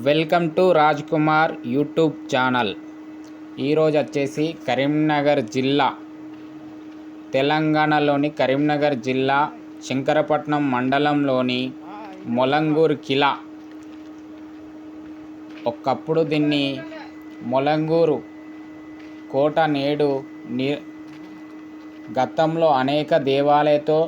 Welcome to Raj Kumar YouTube channel. ఈరోజు వచ్చేసి కరీంనగర్ జిల్లా తెలంగాణలోని కరీంనగర్ జిల్లా శంకరపట్నం మండలంలోని మొలంగూరు కిలా. ఒకప్పుడు దీన్ని మొలంగూరు కోట నేడు ని గతంలో అనేక దేవాలయతో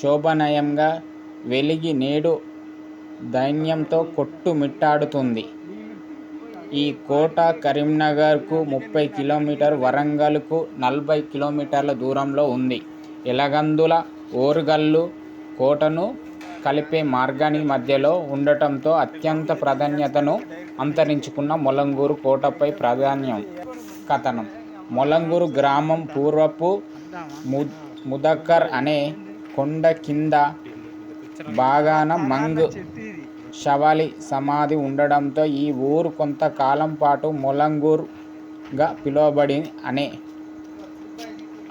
శోభనయంగా వెలిగి నేడు దైన్యంతో కొట్టుమిట్టాడుతుంది. ఈ కోట కరీంనగర్కు ముప్పై కిలోమీటర్ వరంగల్కు నలభై కిలోమీటర్ల దూరంలో ఉంది. ఎలగందుల ఓరుగల్లు కోటను కలిపే మార్గానికి మధ్యలో ఉండటంతో అత్యంత ప్రాధాన్యతను అంతరించుకున్న మొలంగూరు కోటపై ప్రాధాన్యం. కథనం. మొలంగూరు గ్రామం పూర్వపు ము ముదక్కర్ అనే కొండ కింద బాగాన మంగ్ శవాలి సమాధి ఉండడంతో ఈ ఊరు కొంతకాలం పాటు మొలంగూరుగా పిలువబడి అనే.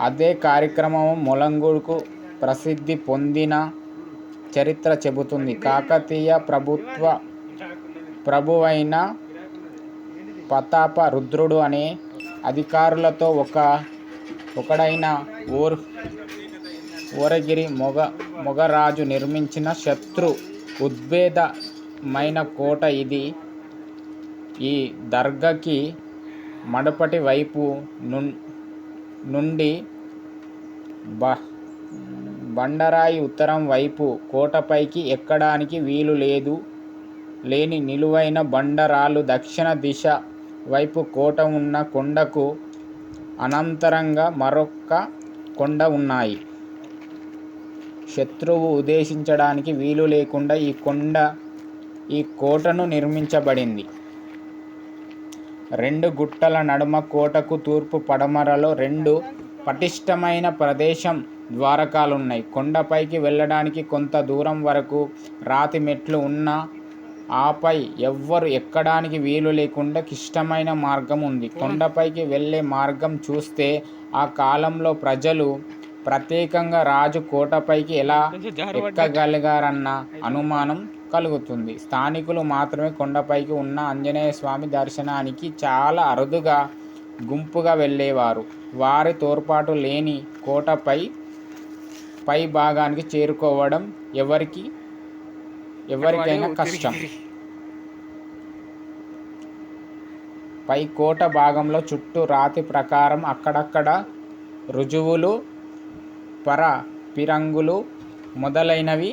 అదే కార్యక్రమం మొలంగూరుకు ప్రసిద్ధి పొందిన చరిత్ర చెబుతుంది. కాకతీయ ప్రభుత్వ ప్రభువైన ప్రతాప రుద్రుడు అనే అధికారులతో ఒక ఒకడైన ఊర్ ఓరగిరి మొగ మొగరాజు నిర్మించిన శత్రు ఉద్భేద మైన కోట ఇది. ఈ దర్గాకి మడపటి వైపు నుండి బ బండరాయి ఉత్తరం వైపు కోటపైకి ఎక్కడానికి వీలు లేదు. లేని నిలువైన బండరాలు దక్షిణ దిశ వైపు కోట ఉన్న కొండకు అనంతరంగా మరొక కొండ ఉన్నాయి. శత్రువు ఉద్దేశించడానికి వీలు లేకుండా ఈ కొండ ఈ కోటను నిర్మించబడింది. రెండు గుట్టల నడుమ కోటకు తూర్పు పడమరలో రెండు పటిష్టమైన ప్రదేశం ద్వారకాలున్నాయి. కొండపైకి వెళ్ళడానికి కొంత దూరం వరకు రాతి మెట్లు ఉన్న ఆపై ఎవ్వరు ఎక్కడానికి వీలు లేకుండా క్లిష్టమైన మార్గం ఉంది. కొండపైకి వెళ్ళే మార్గం చూస్తే ఆ కాలంలో ప్రజలు ప్రత్యేకంగా రాజు కోటపైకి ఎలా ఎక్కగలిగారన్న అనుమానం కలుగుతుంది. స్థానికులు మాత్రమే కొండపైకి ఉన్న ఆంజనేయ స్వామి దర్శనానికి చాలా అరుదుగా గుంపుగా వెళ్ళేవారు. వారి తోడ్పాటు లేని కోటపై పై భాగానికి చేరుకోవడం ఎవరికి ఎవరికైనా కష్టం. పై కోట భాగంలో చుట్టూ రాతి ప్రకారం అక్కడక్కడ రుజువులు పర పిరంగులు మొదలైనవి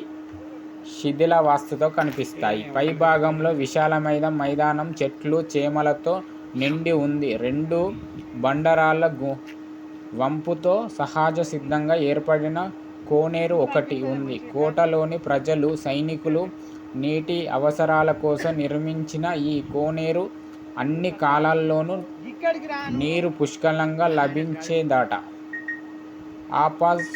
శిథిల వాస్తుతో కనిపిస్తాయి. పై భాగంలో విశాలమైన మైదానం చెట్లు చేమలతో నిండి ఉంది. రెండు బండరాళ్ళ గు వంపుతో సహజ సిద్ధంగా ఏర్పడిన కోనేరు ఒకటి ఉంది. కోటలోని ప్రజలు సైనికులు నీటి అవసరాల కోసం నిర్మించిన ఈ కోనేరు అన్ని కాలాల్లోనూ నీరు పుష్కలంగా లభించేదట. ఆపాస్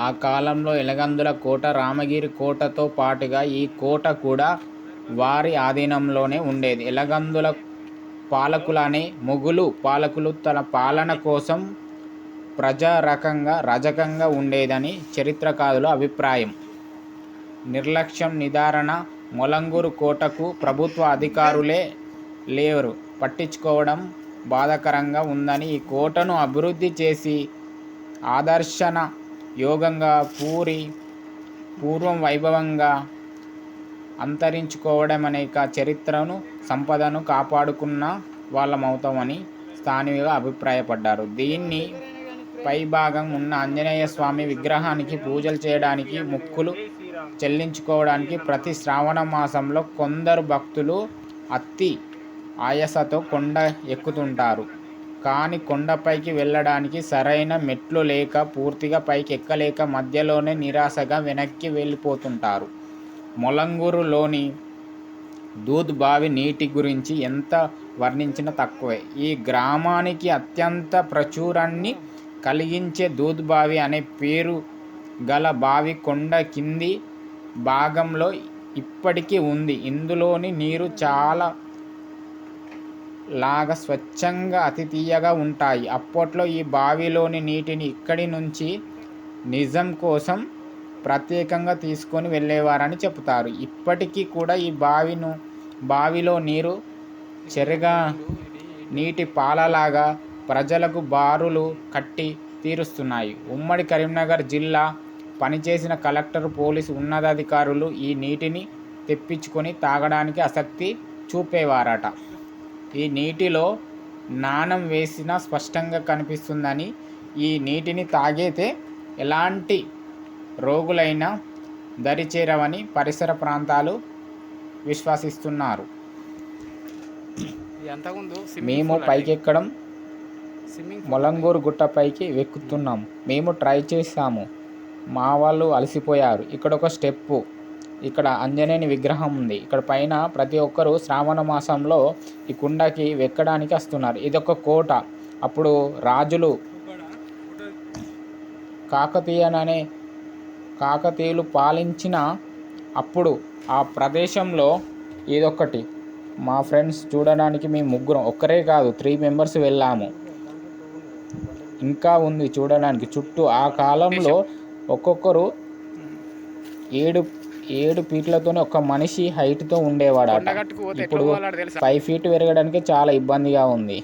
ఆ కాలంలో ఎలగందుల కోట రామగిరి కోటతో పాటుగా ఈ కోట కూడా వారి ఆధీనంలోనే ఉండేది. ఎలగందుల పాలకులనే మొగులు పాలకులు తన పాలన కోసం ప్రజారకంగా రజకంగా ఉండేదని చరిత్రకారుల అభిప్రాయం. నిర్లక్ష్యం నిదారణ మొలంగూరు కోటకు ప్రభుత్వ అధికారులే లేవరు పట్టించుకోవడం బాధాకరంగా ఉందని ఈ కోటను అభివృద్ధి చేసి ఆదర్శన యోగంగా పూరి పూర్వం వైభవంగా అంతరించుకోవడం అనేక చరిత్రను సంపదను కాపాడుకున్న వాళ్ళమవుతామని స్థానికులు అభిప్రాయపడ్డారు. దీన్ని పైభాగం ఉన్న ఆంజనేయ స్వామి విగ్రహానికి పూజలు చేయడానికి ముక్కులు చెల్లించుకోవడానికి ప్రతి శ్రావణ మాసంలో కొందరు భక్తులు అత్తి ఆయాసతో కొండ ఎక్కుతుంటారు. కానీ కొండపైకి వెళ్ళడానికి సరైన మెట్లు లేక పూర్తిగా పైకి ఎక్కలేక మధ్యలోనే నిరాశగా వెనక్కి వెళ్ళిపోతుంటారు. మొలంగూరులోని దూద్ బావి నీటి గురించి ఎంత వర్ణించినా తక్కువే. ఈ గ్రామానికి అత్యంత ప్రచురాన్ని కలిగించే దూద్ బావి అనే పేరు గల బావి కొండ కింది భాగంలో ఇప్పటికీ ఉంది. ఇందులోని నీరు చాలా లాగా స్వచ్ఛంగా అతి తీయగా ఉంటాయి. అప్పట్లో ఈ బావిలోని నీటిని ఇక్కడి నుంచి నిజం కోసం ప్రత్యేకంగా తీసుకొని వెళ్ళేవారని చెబుతారు. ఇప్పటికీ కూడా ఈ బావిను బావిలో నీరు చెరగా నీటి పాలలాగా ప్రజలకు బారులు కట్టి తీరుస్తున్నాయి. ఉమ్మడి కరీంనగర్ జిల్లా పనిచేసిన కలెక్టర్ పోలీసు ఉన్నతాధికారులు ఈ నీటిని తెప్పించుకొని తాగడానికి ఆసక్తి చూపేవారట. ఈ నీటిలో నాణం వేసిన స్పష్టంగా కనిపిస్తుందని ఈ నీటిని తాగితే ఎలాంటి రోగులైనా దరిచేరవని పరిసర ప్రాంతాలు విశ్వసిస్తున్నారు. మేము పైకెక్కడం మొలంగూరు గుట్ట పైకి ఎక్కుతున్నాం. మేము ట్రై చేసాము మా వాళ్ళు అలసిపోయారు. ఇక్కడ ఒక స్టెప్పు. ఇక్కడ అంజనేయుని విగ్రహం ఉంది. ఇక్కడ పైన ప్రతి ఒక్కరు శ్రావణ మాసంలో ఈ కుండకి ఎక్కడానికి వస్తున్నారు. ఇది ఒక కోట. అప్పుడు రాజులు కాకతీయననే కాకతీయులు పాలించిన అప్పుడు ఆ ప్రదేశంలో ఇదొక్కటి. మా ఫ్రెండ్స్ చూడడానికి మేము ముగ్గురం. ఒక్కరే కాదు త్రీ మెంబర్స్ వెళ్ళాము. ఇంకా ఉంది చూడడానికి. చుట్టూ ఆ కాలంలో ఒక్కొక్కరు ఏడు ఏడు ఫీట్లతోనే ఒక మనిషి హైట్తో ఉండేవాడు కొండగట్టుకు పోతే ఎట్లా ఇప్పుడు ఫైవ్ ఫీట్ పెరగడానికి చాలా ఇబ్బందిగా ఉంది.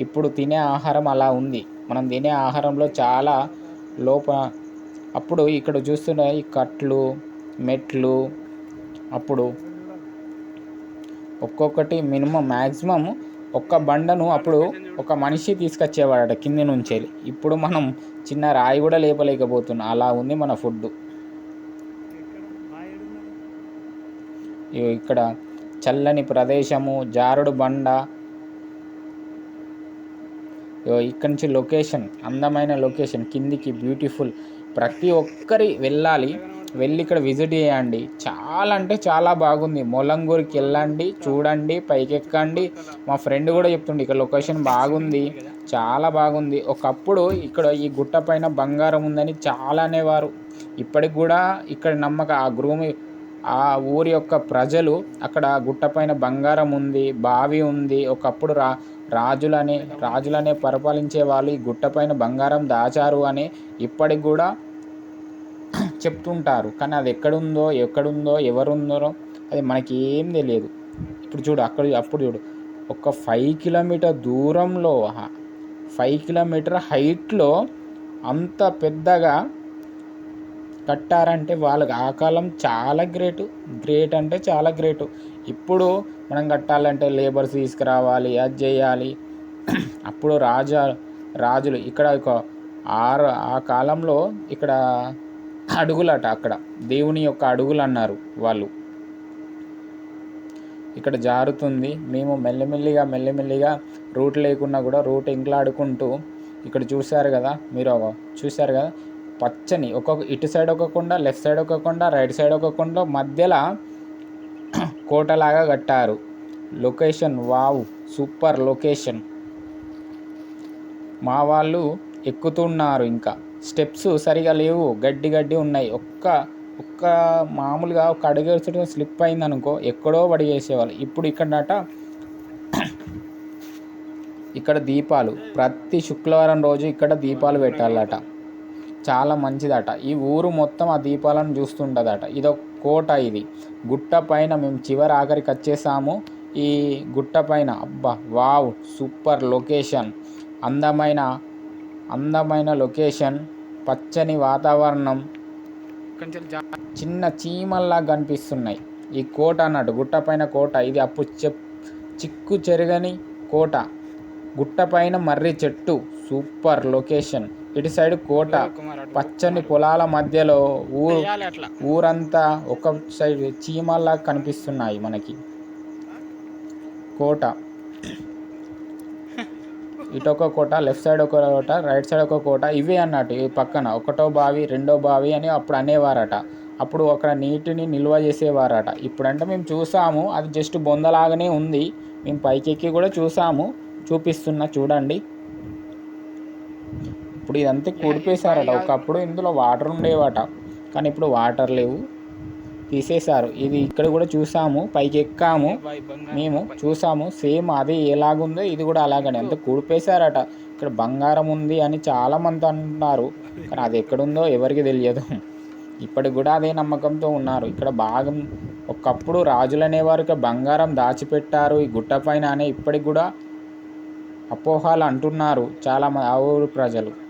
ఇప్పుడు తినే ఆహారం అలా ఉంది. మనం తినే ఆహారంలో చాలా లోప అప్పుడు ఇక్కడ చూస్తున్న ఈ కట్లు మెట్లు అప్పుడు ఒక్కొక్కటి మినిమం మ్యాక్సిమం ఒక్క బండను అప్పుడు ఒక మనిషి తీసుకొచ్చేవాడట కింది నుంచి ఇప్పుడు మనం చిన్న రాయి కూడా లేపలేకపోతున్నాం. అలా ఉంది మన ఫుడ్ ఇక్కడ చల్లని ప్రదేశము జారుడు బండ. ఇక్కడి ఇక్కడ నుంచి లొకేషన్ అందమైన లొకేషన్ కిందికి బ్యూటిఫుల్. ప్రతి ఒక్కరి వెళ్ళాలి వెళ్ళి ఇక్కడ విజిట్ చేయండి. చాలా అంటే చాలా బాగుంది. మొలంగూరికి వెళ్ళండి చూడండి పైకెక్కండి. మా ఫ్రెండ్ కూడా చెప్తుండే ఇక్కడ లొకేషన్ బాగుంది చాలా బాగుంది. ఒకప్పుడు ఇక్కడ ఈ గుట్ట పైన బంగారం ఉందని చాలా అనేవారు. ఇప్పటికి కూడా ఇక్కడ నమ్మక ఆ గ్రూమి ఆ ఊరి యొక్క ప్రజలు అక్కడ గుట్టపైన బంగారం ఉంది బావి ఉంది. ఒకప్పుడు రా రాజులనే రాజులనే పరిపాలించే వాళ్ళు ఈ గుట్టపైన బంగారం దాచారు అని ఇప్పటికి కూడా చెప్తుంటారు. కానీ అది ఎక్కడుందో ఎక్కడుందో ఎవరుందో అది మనకి ఏం తెలియదు. ఇప్పుడు చూడు అక్కడ అప్పుడు చూడు ఒక ఫైవ్ కిలోమీటర్ దూరంలో ఫైవ్ కిలోమీటర్ హైట్లో అంత పెద్దగా కట్టారంటే వాళ్ళకి ఆ కాలం చాలా గ్రేట్. గ్రేట్ అంటే చాలా గ్రేట్. ఇప్పుడు మనం కట్టాలంటే లేబర్స్ తీసుకురావాలి అది చేయాలి. అప్పుడు రాజా రాజులు ఇక్కడ ఒక ఆరు ఆ కాలంలో ఇక్కడ అడుగులట అక్కడ. దేవుని యొక్క అడుగులు అన్నారు వాళ్ళు. ఇక్కడ జారుతుంది. మేము మెల్లిమెల్లిగా మెల్లిమెల్లిగా రూట్ లేకున్నా కూడా రూట్ ఇంక్లాడుకుంటూ ఇక్కడ చూశారు కదా మీరు ఒక- చూశారు కదా పచ్చని. ఒక్కొక్క ఇటు సైడ్ ఒక లెఫ్ట్ సైడ్ ఒక రైట్ సైడ్ ఒక మధ్యలో కోటలాగా కట్టారు. Location wow super location. మా వాళ్ళు ఎక్కుతున్నారు ఇంకా. స్టెప్స్ సరిగా లేవు గడ్డి గడ్డి ఉన్నాయి. ఒక్క ఒక్క మామూలుగా ఒక అడుగు స్లిప్ అయింది అనుకో ఎక్కడో పడి చేసేవాళ్ళు ఇప్పుడు ఇక్కడట ఇక్కడ దీపాలు. ప్రతి శుక్రవారం రోజు ఇక్కడ దీపాలు పెట్టాలట. చాలా మంచిదట. ఈ ఊరు మొత్తం ఆ దీపాలను చూస్తుండదట. ఇది ఒక కోట ఇది. గుట్ట పైన మేము చివరి ఆఖరికి వచ్చేసాము. ఈ గుట్ట పైన అబ్బా వావ్ సూపర్ లొకేషన్. అందమైన అందమైన లొకేషన్. పచ్చని వాతావరణం. కొంచెం చిన్న చీమల్లా కనిపిస్తున్నాయి. ఈ కోట అన్నట్టు గుట్ట పైన కోట. ఇది అప్పుడు చెప్ చిక్కు చెరగని కోట. గుట్ట పైన మర్రి చెట్టు. Super location. ఇటు సైడ్ కోట పచ్చని పొలాల మధ్యలో ఊరు ఊరంతా ఒక సైడ్ చీమల్లా కనిపిస్తున్నాయి మనకి. కోట. ఇటు ఒక కోట లెఫ్ట్ సైడ్ ఒక కోట రైట్ సైడ్ ఒక కోట ఇవే అన్నట్టు ఈ పక్కన. ఒకటో బావి రెండో బావి అని అప్పుడు అనేవారట. అప్పుడు అక్కడ నీటిని నిల్వ చేసేవారట. ఇప్పుడంటే మేము చూసాము అది జస్ట్ బొందలాగానే ఉంది. మేము పైకెక్కి కూడా చూసాము చూపిస్తున్నా చూడండి. ఇప్పుడు ఇదంతా కూడిపేశారట. ఒకప్పుడు ఇందులో వాటర్ ఉండేవట. కానీ ఇప్పుడు వాటర్ లేవు. తీసేశారు. ఇది ఇక్కడ కూడా చూసాము. పైకి ఎక్కాము. మేము చూసాము. సేమ్ అది ఎలాగుందో ఇది కూడా అలాగనే. అంత కూడిపేశారట. ఇక్కడ బంగారం ఉంది అని చాలామంది అంటున్నారు. కానీ అది ఎక్కడుందో ఎవరికి తెలియదు. ఇప్పటికి కూడా అదే నమ్మకంతో ఉన్నారు. ఇక్కడ బాగా ఒకప్పుడు రాజులు అనేవారు ఇక్కడ బంగారం దాచిపెట్టారు. ఈ గుట్ట పైన అనే ఇప్పటికి కూడా అపోహాలు అంటున్నారు చాలా ఆ ఊరు ప్రజలు.